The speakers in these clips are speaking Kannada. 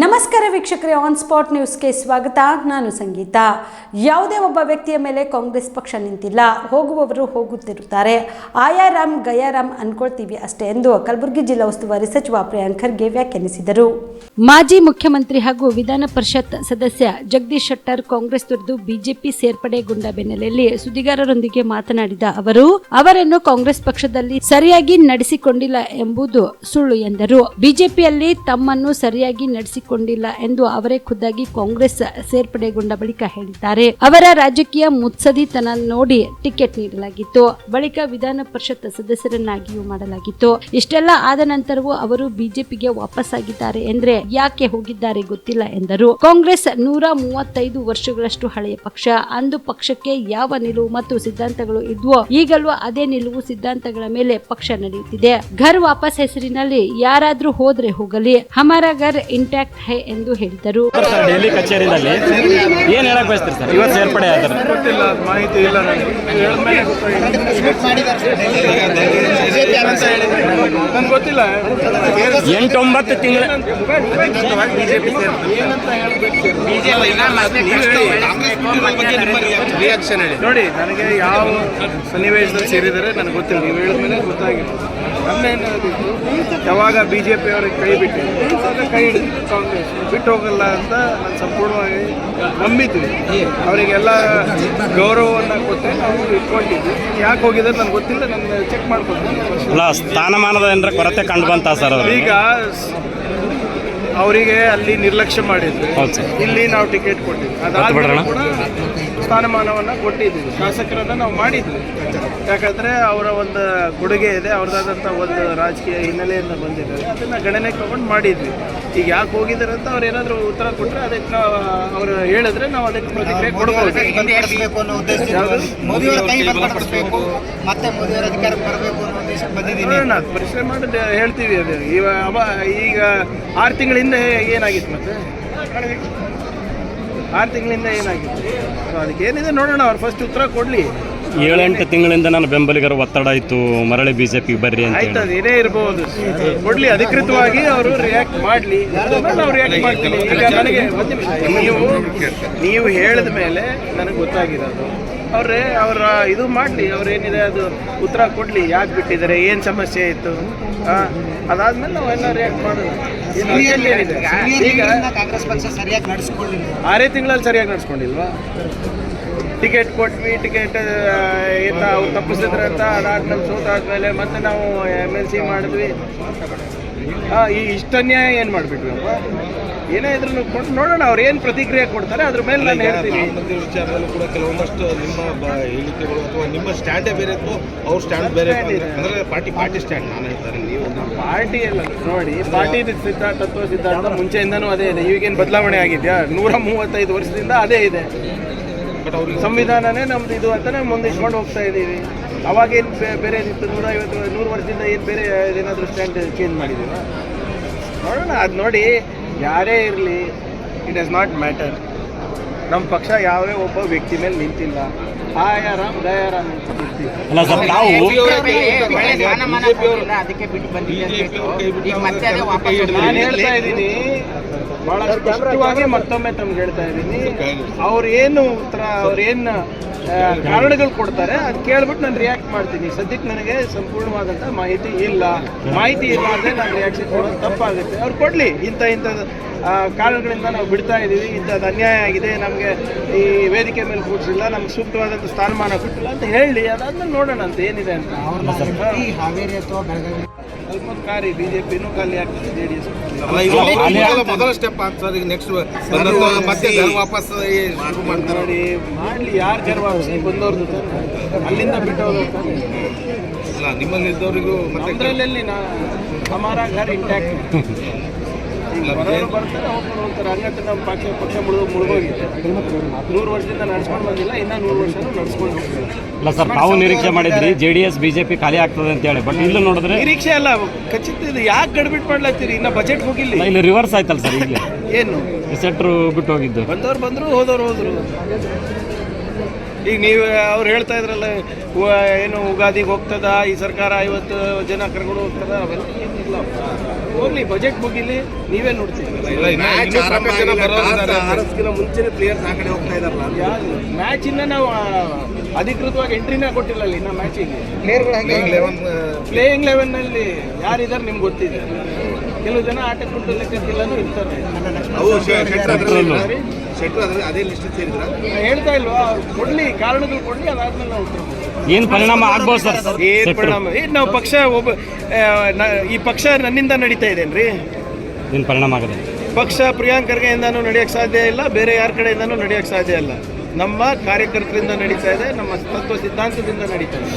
ನಮಸ್ಕಾರ ವೀಕ್ಷಕರೇ ಆನ್ ಸ್ಪಾಟ್ ನ್ಯೂಸ್ಗೆ ಸ್ವಾಗತ. ನಾನು ಸಂಗೀತ. ಯಾವುದೇ ಒಬ್ಬ ವ್ಯಕ್ತಿಯ ಮೇಲೆ ಕಾಂಗ್ರೆಸ್ ಪಕ್ಷ ನಿಂತಿಲ್ಲ. ಹೋಗುವವರು ಹೋಗುತ್ತಿರುತ್ತಾರೆ. ಆಯಾರಾಮ್ ಗಯಾರಾಮ್ ಅನ್ಕೊಳ್ತೀವಿ ಅಷ್ಟೇ ಎಂದು ಕಲಬುರಗಿ ಜಿಲ್ಲಾ ಉಸ್ತುವಾರಿ ಸಚಿವ ಪ್ರಿಯಾಂಕ್ ಖರ್ಗೆ ವ್ಯಾಖ್ಯಾನಿಸಿದರು. ಮಾಜಿ ಮುಖ್ಯಮಂತ್ರಿ ಹಾಗೂ ವಿಧಾನ ಪರಿಷತ್ ಸದಸ್ಯ ಜಗದೀಶ್ ಶೆಟ್ಟರ್ ಕಾಂಗ್ರೆಸ್ ತೊರೆದು ಬಿಜೆಪಿ ಸೇರ್ಪಡೆಗೊಂಡ ಬೆನ್ನೆಲೆಯಲ್ಲಿ ಸುದ್ದಿಗಾರರೊಂದಿಗೆ ಮಾತನಾಡಿದ ಅವರು, ಅವರನ್ನು ಕಾಂಗ್ರೆಸ್ ಪಕ್ಷದಲ್ಲಿ ಸರಿಯಾಗಿ ನಡೆಸಿಕೊಂಡಿಲ್ಲ ಎಂಬುದು ಸುಳ್ಳು ಎಂದರು. ಬಿಜೆಪಿಯಲ್ಲಿ ತಮ್ಮನ್ನು ಸರಿಯಾಗಿ ನಡೆಸಿಕೊಂಡಿಲ್ಲ ಎಂದು ಅವರೇ ಖುದ್ದಾಗಿ ಕಾಂಗ್ರೆಸ್ ಸೇರ್ಪಡೆಗೊಂಡ ಬಳಿಕ ಹೇಳಿದ್ದಾರೆ. ಅವರ ರಾಜಕೀಯ ಮುತ್ಸದಿತನ ನೋಡಿ ಟಿಕೆಟ್ ನೀಡಲಾಗಿತ್ತು. ಬಳಿಕ ವಿಧಾನ ಪರಿಷತ್ ಸದಸ್ಯರನ್ನಾಗಿಯೂ ಮಾಡಲಾಗಿತ್ತು. ಇಷ್ಟೆಲ್ಲ ಆದ ನಂತರವೂ ಅವರು ಬಿಜೆಪಿಗೆ ವಾಪಸ್ಸಾಗಿದ್ದಾರೆ ಎಂದ್ರೆ ಯಾಕೆ ಹೋಗಿದ್ದಾರೆ ಗೊತ್ತಿಲ್ಲ ಎಂದರು. ಕಾಂಗ್ರೆಸ್ ನೂರ ಮೂವತ್ತೈದು ವರ್ಷಗಳಷ್ಟು ಹಳೆಯ ಪಕ್ಷ. ಅಂದು ಪಕ್ಷಕ್ಕೆ ಯಾವ ನಿಲುವು ಮತ್ತು ಸಿದ್ಧಾಂತಗಳು ಇದ್ವೋ ಈಗಲೂ ಅದೇ ನಿಲುವು ಸಿದ್ಧಾಂತಗಳ ಮೇಲೆ ಪಕ್ಷ ನಡೆಯುತ್ತಿದೆ. ಘರ್ ವಾಪಸ್ ಹೆಸರಿನಲ್ಲಿ ಯಾರಾದ್ರೂ ಹೋದ್ರೆ ಹೋಗಲಿ. ಹಮಾರ ಘರ್ ಇಂಟ್ಯಾಕ್ಟ್ ಹೈ ಎಂದು ಹೇಳಿದರು. ಸರ್ ಡೆಲ್ಲಿ ಕಚೇರಿನಲ್ಲಿ ಏನು ಹೇಳಕ್ ಬಯಸ್ತೀರಿ ಸರ್? ಇವತ್ತು ಸೇರ್ಪಡೆ ಆದ್ರೆ. ಗೊತ್ತಿಲ್ಲ ಮಾಹಿತಿ ಇಲ್ಲ ನನಗೆ ಗೊತ್ತಿಲ್ಲ. ಎಂಟೊಂಬತ್ತು ತಿಂಗಳ ಬಿಜೆಪಿ ಹೇಳಿ. ನೋಡಿ ನನಗೆ ಯಾವ ಸನ್ನಿವೇಶದಲ್ಲಿ ಸೇರಿದರೆ ನನಗೆ ಗೊತ್ತಿಲ್ಲ. ನೀವು ಹೇಳಿದ್ಮೇಲೆ ಗೊತ್ತಾಗಿಲ್ಲ ನಮ್ಮ ಯಾವಾಗ ಬಿ ಜೆ ಪಿ ಅವ್ರಿಗೆ ಕೈ ಬಿಟ್ಟು ಆಗ ಕೈ ಹಿಡಿದು ಕಾಂಗ್ರೆಸ್ ಬಿಟ್ಟು ಹೋಗಲ್ಲ ಅಂತ ನಾನು ಸಂಪೂರ್ಣವಾಗಿ ನಂಬಿದ್ವಿ. ಅವರಿಗೆಲ್ಲ ಗೌರವವನ್ನು ಕೊಟ್ಟು ನಾವು ಇಟ್ಕೊಂಡಿದ್ವಿ. ಯಾಕೆ ಹೋಗಿದ್ರು ನನಗೆ ಗೊತ್ತಿಲ್ಲ ನಾನು ಚೆಕ್ ಮಾಡ್ಕೊತೀನಿ ಅಲ್ಲ ಸ್ಥಾನಮಾನದ ಏನರ ಕೊರತೆ ಕಂಡು ಬಂತ ಸರ್ ಈಗ ಅವರಿಗೆ ಅಲ್ಲಿ ನಿರ್ಲಕ್ಷ್ಯ ಮಾಡಿದ್ರು. ಹೌದು ಸರ್. ಇಲ್ಲಿ ನಾವು ಟಿಕೆಟ್ ಕೊಟ್ಟಿದ್ವಿ. ಅದಾದ್ಮೇಲೆ ಕೂಡ ಸ್ಥಾನಮಾನವನ್ನು ಕೊಟ್ಟಿದ್ವಿ ಶಾಸಕರನ್ನ ನಾವು ಮಾಡಿದ್ವಿ. ಯಾಕಂದ್ರೆ ಅವರ ಒಂದು ಕೊಡುಗೆ ಇದೆ ಅವ್ರದ್ದಾದಂಥ ಒಂದು ರಾಜಕೀಯ ಹಿನ್ನೆಲೆಯಿಂದ ಬಂದಿದ್ದಾರೆ ಅದನ್ನ ಗಣನೆ ತಗೊಂಡು ಮಾಡಿದ್ವಿ. ಈಗ ಯಾಕೆ ಹೋಗಿದ್ದಾರೆ ಅಂತ ಅವ್ರು ಏನಾದರೂ ಉತ್ತರ ಕೊಟ್ಟರೆ ಅದಕ್ಕೆ ನಾವು ಅವ್ರು ಹೇಳಿದ್ರೆ ನಾವು ಅದಕ್ಕೆ ಪ್ರತಿಕ್ರಿಯೆ ಕೊಡ್ಬೋದು. ಮೋದಿಯವರ ಕೈ ಬಲಪಡಿಸಬೇಕು ಮತ್ತೆ ಮೋದಿಯವರ ಅಧಿಕಾರಕ್ಕೆ ಬರಬೇಕು ಅನ್ನೋ ಬಂದಿದ್ದೀನಿ. ಪರಿಶ್ರಮ ಮಾಡಿ ಹೇಳ್ತೀವಿ ಅದು. ಈಗ ಅವ ಈಗ ಆರು ತಿಂಗಳಿಂದ ಏನಾಗಿತ್ತು ಮತ್ತೆ? ಆರು ತಿಂಗಳಿಂದ ಏನಾಗಿತ್ತು? ಸೊ ಅದಕ್ಕೆ ಏನಿದೆ ನೋಡೋಣ ಅವ್ರು ಫಸ್ಟ್ ಉತ್ತರ ಕೊಡಲಿ. ಏಳೆಂಟು ತಿಂಗಳಿಂದ ನಾನು ಬೆಂಬಲಿಗರ ಒತ್ತಡ ಇತ್ತು. ಮರಳಿ ಬಿಜೆಪಿ ಬರ್ರಿ ಅಂತ ಆಯ್ತು ಅದು ಏನೇ ಇರ್ಬೋದು. ಕೊಡ್ಲಿ ಅಧಿಕೃತವಾಗಿ ಅವರು ರಿಯಾಕ್ಟ್ ಮಾಡಲಿ. ನಾವು ರಿಯಾಕ್ಟ್ ಮಾಡ್ತೀವಿ ಈಗ ನನಗೆ ಒಂದು ನಿಮಿಷ. ನೀವು ನೀವು ಹೇಳಿದ ಮೇಲೆ ನನಗೆ ಗೊತ್ತಾಗಿರೋದು. ಅವ್ರೆ ಅವರ ಇದು ಮಾಡಲಿ ಅವ್ರೇನಿದೆ ಅದು ಉತ್ತರ ಕೊಡಲಿ ಯಾಕೆ ಬಿಟ್ಟಿದ್ದಾರೆ ಏನು ಸಮಸ್ಯೆ ಇತ್ತು ಅದಾದ್ಮೇಲೆ ಅದಾದ್ಮೇಲೆ ನಾವೆಲ್ಲ ರಿಯಾಕ್ಟ್ ಮಾಡೋದು ಈಗ ಕಾಂಗ್ರೆಸ್ ಪಕ್ಷ ಸರಿಯಾಗಿ ನಡೆಸ್ಕೊಳ್ಳಿಲ್ಲ. ಆರೇ ತಿಂಗಳಲ್ಲಿ ಸರಿಯಾಗಿ ನಡೆಸ್ಕೊಂಡಿಲ್ವಾ? ಟಿಕೆಟ್ ಕೊಟ್ವಿ ಟಿಕೆಟ್ ಏತ ಅವ್ರು ತಪ್ಪಿಸಿದ್ರೆ ಅಂತ ಅದಾದ್ಮೇಲೆ ಸೋತಾದ್ಮೇಲೆ ಮತ್ತೆ ನಾವು ಎಂ ಎಲ್ ಸಿ ಮಾಡಿದ್ವಿ. ಈ ಇಷ್ಟ ಅನ್ಯಾಯ ಏನು ಅಪ್ಪ? ಏನೇ ಇದ್ರು ಕೊಟ್ಟು ನೋಡೋಣ ಅವ್ರು ಏನು ಪ್ರತಿಕ್ರಿಯೆ ಕೊಡ್ತಾರೆ ಅದ್ರ ಮೇಲೆ ನಾನು ಹೇಳ್ತೀನಿ. ಮಂದಿರ ವಿಚಾರದಲ್ಲೂ ಕೂಡ ಕೆಲವೊಂದಷ್ಟು ನಿಮ್ಮ ಹೇಳಿಕೆಗಳು ಅಥವಾ ನಿಮ್ಮ ಸ್ಟ್ಯಾಂಡೇ ಬೇರೆ ಇತ್ತು ಅವ್ರ ಸ್ಟ್ಯಾಂಡ್ ಬೇರೆ ಅಂದ್ರೆ- ಪಾರ್ಟಿ ಪಾರ್ಟಿ ಸ್ಟ್ಯಾಂಡ್ ನಾನು ಹೇಳ್ತಾರೆ ನೀವು. ಪಾರ್ಟಿ ಎಲ್ಲ ನೋಡಿ ಪಾರ್ಟಿ ಸಿದ್ಧಾಂತ ತತ್ವ ಸಿದ್ಧಾಂತ ಮುಂಚೆಯಿಂದನೂ ಅದೇ ಇದೆ. ಈಗೇನು ಬದಲಾವಣೆ ಆಗಿದೆಯಾ? ನೂರ ಮೂವತ್ತೈದು ವರ್ಷದಿಂದ ಅದೇ ಇದೆ. ಸಂವಿಧಾನನೇ ನಮ್ದು ಇದು ಅಂತಾನೆ ಮುಂದಿಟ್ಕೊಂಡು ಹೋಗ್ತಾ ಇದ್ದೀವಿ. ಅವಾಗೇನು ಬೇರೆ ಇತ್ತು ನೂರ ಐವತ್ತು ನೂರು ವರ್ಷದಿಂದ ಏನು ಬೇರೆ ಏನಾದರೂ ಸ್ಟ್ಯಾಂಡ್ ಚೇಂಜ್ ಮಾಡಿದ್ದೀರಾ? ನೋಡೋಣ, ಅದು ನೋಡಿ, ಯಾರೇ ಇರಲಿ ಇಟ್ ಡಸ್ ನಾಟ್ ಮ್ಯಾಟರ್ ನಮ್ಮ ಪಕ್ಷ ಯಾವುದೇ ಒಬ್ಬ ವ್ಯಕ್ತಿ ಮೇಲೆ ನಿಂತಿಲ್ಲ. ಆಯಾರಾಮ್ ದಯಾರಾಮ್ ನಿಂತಿಲ್ಲ ಅಲ್ಲ ಸರ್ ತಾವು ಅದಕ್ಕೆ ಬಿಟ್ಟು ಹೇಳ್ತು. ಮತ್ತೆ ಅದೇ ವಾಪಸ್ ನಾನು ಹೇಳ್ತಾ ಇದ್ದೀನಿ ಬಹಳ ಸ್ಪಷ್ಟವಾಗಿ ಮತ್ತೊಮ್ಮೆ ತಮ್ಗೆ ಹೇಳ್ತಾ ಇದ್ದೀನಿ. ಅವ್ರು ಏನು ಉತ್ತರ ಅವ್ರೇನ್ ಏನು ಕಾರಣಗಳು ಕೊಡ್ತಾರೆ ಅದು ಕೇಳ್ಬಿಟ್ಟು ನಾನು ರಿಯಾಕ್ಟ್ ಮಾಡ್ತೀನಿ. ಸದ್ಯಕ್ಕೆ ನನಗೆ ಸಂಪೂರ್ಣವಾದಂಥ ಮಾಹಿತಿ ಇಲ್ಲ. ಮಾಹಿತಿ ಇಲ್ಲ ಅಂದರೆ ನಾನು ರಿಯಾಕ್ಷನ್ ಕೊಡೋದು ತಪ್ಪಾಗುತ್ತೆ. ಅವ್ರು ಕೊಡಲಿ ಇಂಥ ಇಂಥ ಕಾರಣಗಳಿಂದ ನಾವು ಬಿಡ್ತಾ ಇದ್ದೀವಿ ಇಂಥದ್ದು ಅನ್ಯಾಯ ಆಗಿದೆ ನಮಗೆ ಈ ವೇದಿಕೆ ಮೇಲೆ ಕೂರಿಸಿಲ್ಲ ನಮ್ಗೆ ಸೂಕ್ತವಾದಂಥ ಸ್ಥಾನಮಾನ ಕೊಟ್ಟಿಲ್ಲ ಅಂತ ಹೇಳಿ ಅದಾದ್ಮೇಲೆ ನೋಡೋಣ ಅಂತ ಏನಿದೆ ಅಂತ. ಹಾವೇರಿ ಅಥವಾ ಬೆಳಗಾವಿ? ಸ್ವಲ್ಪ ಕಾರಿ ಬಿ ಜೆ ಪಿನೂ ಖಾಲಿ ಆಗ್ತದೆ ಜೆ ಡಿ ಎಸ್ ಮೊದಲ- ಮೊದಲ ಸ್ಟೆಪ್ ಆಗ್ತದೆ ಈಗ ನೆಕ್ಸ್ಟ್ ಮತ್ತೆ ವಾಪಸ್ ಮಾಡ್ಲಿ ಯಾರು ಜರ್ವಾ ಬಂದವ್ರದ್ದು. ಅಲ್ಲಿಂದ ಬಿಟ್ಟು ಇಲ್ಲ ಅಲ್ಲ ನಿಮ್ಮಲ್ಲಿ ಇದ್ದವರಿಗೂ ಮತ್ತೆ ನಮ್ದ್ರಲ್ಲಿ ನಾ ಹಮಾರ ಘರ್ ಇಂಟ್ಯಾಕ್ಟ್ ಬರ್ತಾರೆ ಹೋಗ್ತಾರೆ ಹಂಗಂತ ನಮ್ಮ ಪಕ್ಷ ಪಕ್ಷ ಮುಳುಗೋ ಮುಳುಗೋಗಿದೆ. ನೂರು ವರ್ಷದಿಂದ ನಡ್ಸ್ಕೊಂಡು ಬಂದಿಲ್ಲ ಇನ್ನೂ ನೂರು ವರ್ಷ ನಡ್ಸ್ಕೊಂಡು ಹೋಗ್ತಾರೆ ಅಲ್ಲ ಸರ್ ತಾವು ನಿರೀಕ್ಷೆ ಮಾಡಿದ್ರಿ ಜೆ ಡಿ ಎಸ್ ಬಿಜೆಪಿ ಖಾಲಿ ಆಗ್ತದೆ ಅಂತ ಹೇಳಿ. ಬಟ್ ಇಲ್ಲಿ ನೋಡಿದ್ರೆ ನಿರೀಕ್ಷೆ ಅಲ್ಲ ಖಚಿತ ಇದು. ಯಾಕೆ ಗಡ್ಬಿಟ್ ಮಾಡ್ಲಾತ್ತೀರಿ ಇನ್ನ ಬಜೆಟ್ ಹೋಗಿಲ್ಲ. ಇಲ್ಲಿ ರಿವರ್ಸ್ ಆಯ್ತಲ್ಲ ಸರ್ ಈಗ ಏನು? ಸೆಟ್ರು ಬಿಟ್ಟು ಹೋಗಿದ್ದು. ಬಂದವ್ರು ಬಂದರು ಹೋದವ್ರು ಹೋದರು. ಈಗ ನೀವು ಅವ್ರು ಹೇಳ್ತಾ ಇದ್ರಲ್ಲ ಏನು ಉಗಾದಿಗೆ ಹೋಗ್ತದ? ಈ ಸರ್ಕಾರ ಐವತ್ತು ಜನ ಕರ್ಕೊಂಡು ಹೋಗ್ತದ? ಅವೆಲ್ಲ ಏನಿಲ್ಲ ಹೋಗ್ಲಿ ಬಜೆಟ್ ಮುಗಿಲಿ ನೀವೇ ನೋಡ್ತೀವಿ. ಮುಂಚೆನೆ ಪ್ಲೇಯರ್ಸ್ ಆ ಕಡೆ ಹೋಗ್ತಾ ಇದಾರಲ್ಲ ಮ್ಯಾಚ್ ಇಂದ ನಾವು ಅಧಿಕೃತವಾಗಿ ಎಂಟ್ರಿನೇ ಕೊಟ್ಟಿಲ್ಲ ಅಲ್ಲಿ ಇನ್ನ ಮ್ಯಾಚಿಗೆ ಪ್ಲೇಯಿಂಗ್ ಲೆವೆನ್ನಲ್ಲಿ ಯಾರಿದ್ದಾರೆ ನಿಮ್ಗೆ ಗೊತ್ತಿದೆ? ಕೆಲವು ಜನ ಆಟಕ್ಕೆ ಕೊಟ್ಟು ಲೆಕ್ಕಕ್ಕಿಲ್ಲನೂ ಇರ್ತಾರೆ. ಶೆಟ್ರ್ ಅದೇ ಲಿಸ್ಟ್ ಸೇರಿದ್ರ? ಹೇಳ್ತಾ ಇಲ್ವಾ? ಕೊಡ್ಲಿ ಕಾರಣಗಳು ಕೊಡ್ಲಿ ಅದಾದ್ಮೇಲೆ ನಾವು ಉತ್ತರ ಏನು ಪರಿಣಾಮ ಆಗ್ಬೋದು ಸರ್? ಏನ್. ಪರಿಣಾಮ? ಏನ್ ನಾವು ಪಕ್ಷ ಒಬ್ಬ ಈ ಪಕ್ಷ ನನ್ನಿಂದ ನಡೀತಾ ಇದೇನ್ರಿ? ಏನು ಪರಿಣಾಮ ಆಗದೆ ಪಕ್ಷ ಪ್ರಿಯಾಂಕ್ ಇಂದಾನು ನಡೆಯಕ್ ಸಾಧ್ಯ ಇಲ್ಲ ಬೇರೆ ಯಾರ ಕಡೆಯಿಂದನೂ ನಡೆಯಕ್ ಸಾಧ್ಯ ಇಲ್ಲ. ನಮ್ಮ ಕಾರ್ಯಕರ್ತರಿಂದ ನಡೀತಾ ಇದೆ ನಮ್ಮ ತತ್ವ ಸಿದ್ಧಾಂತದಿಂದ ನಡೀತಾ ಇದೆ.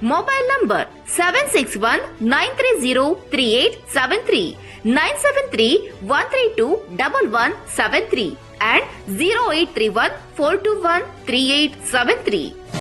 Mobile number 761-930-3873, and zero eight three one four two one three eight seven three.